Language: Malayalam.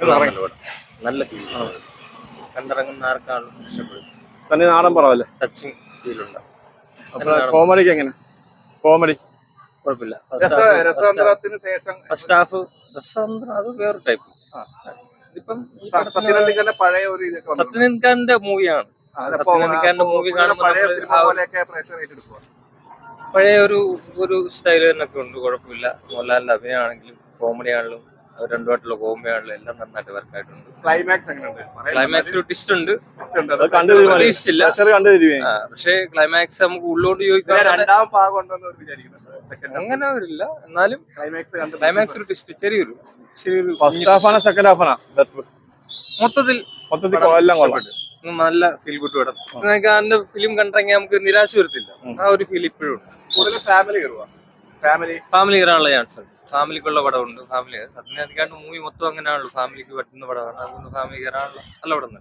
നല്ല ഫീൽ കണ്ടിറങ്ങുന്ന ആർക്കാളും ഇഷ്ടപ്പെടും. തന്നെ നാടൻ പടമല്ലേ ടച്ചിങ് ഫീൽ ഉണ്ട്. കോമഡിക്ക് എങ്ങനെ? കോമഡി? കുഴപ്പമില്ല. ഫസ്റ്റ് ഹാഫ് രസതന്ത്രം അത് വേറെ ടൈപ്പ്. സത്യനന്ദിക്കാരന്റെ മൂവിയാണ്. സത്യനന്ദിക്കാരന്റെ മൂവി കാണുമ്പോൾ പഴയ ഒരു ഒരു സ്റ്റൈൽ തന്നെ ഉണ്ട്. കുഴപ്പമില്ല. മോഹൻലാലിന്റെ അഭിനയമാണെങ്കിലും കോമഡി ആണെങ്കിലും അത് രണ്ടുമായിട്ടുള്ള കോമഡി ആണെങ്കിലും എല്ലാം നന്നായിട്ട് വർക്ക് ആയിട്ടുണ്ട്. ക്ലൈമാക്സ് പറയാൻ ക്ലൈമാക്സിൽ ട്വിസ്റ്റ് ഉണ്ട്. പ്രതീക്ഷിച്ചില്ല. കണ്ടു തരുവേ ആ, പക്ഷേ ക്ലൈമാക്സ് നമുക്ക് ഉള്ളോട്ട് ചോദിക്കാൻ ഭാഗം ഉണ്ടെന്ന് അവർ വിചാരിക്കുന്നുണ്ട്. സെക്കൻഡ് അങ്ങനെ വരില്ല എന്നാലും ക്ലൈമാക്സ് കണ്ട് ക്ലൈമാക്സ് ഒരു ട്വിസ്റ്റ് ചെറിയൊരു ചെറിയൊരു ഫസ്റ്റ് ഹാഫാണോ ഹാഫ് ആണോ സെക്കൻഡ് ഹാഫ് ആണോ. മൊത്തത്തിൽ മൊത്തത്തിൽ എല്ലാം കൊള്ളാം. നല്ല ഫീൽ ഗുഡ് പടം. നിങ്ങൾക്ക് അതിന്റെ ഫിലിം കണ്ടിറങ്ങിയാൽ നമുക്ക് നിരാശ വരത്തില്ല. ആ ഒരു ഫീൽ ഇപ്പോഴും ഫാമിലി ഫാമിലി കയറാനുള്ള ചാൻസ് ഉണ്ട്. ഫാമിലിക്കുള്ള പടമുണ്ട്. ഫാമിലി. സത്യനാഥിക്കാണ്ട് മൂവി മൊത്തം അങ്ങനെയാണല്ലോ. ഫാമിലിക്ക് പറ്റുന്ന പടമാണ് അതുകൊണ്ട് ഫാമിലി കയറാനുള്ള നല്ല പടം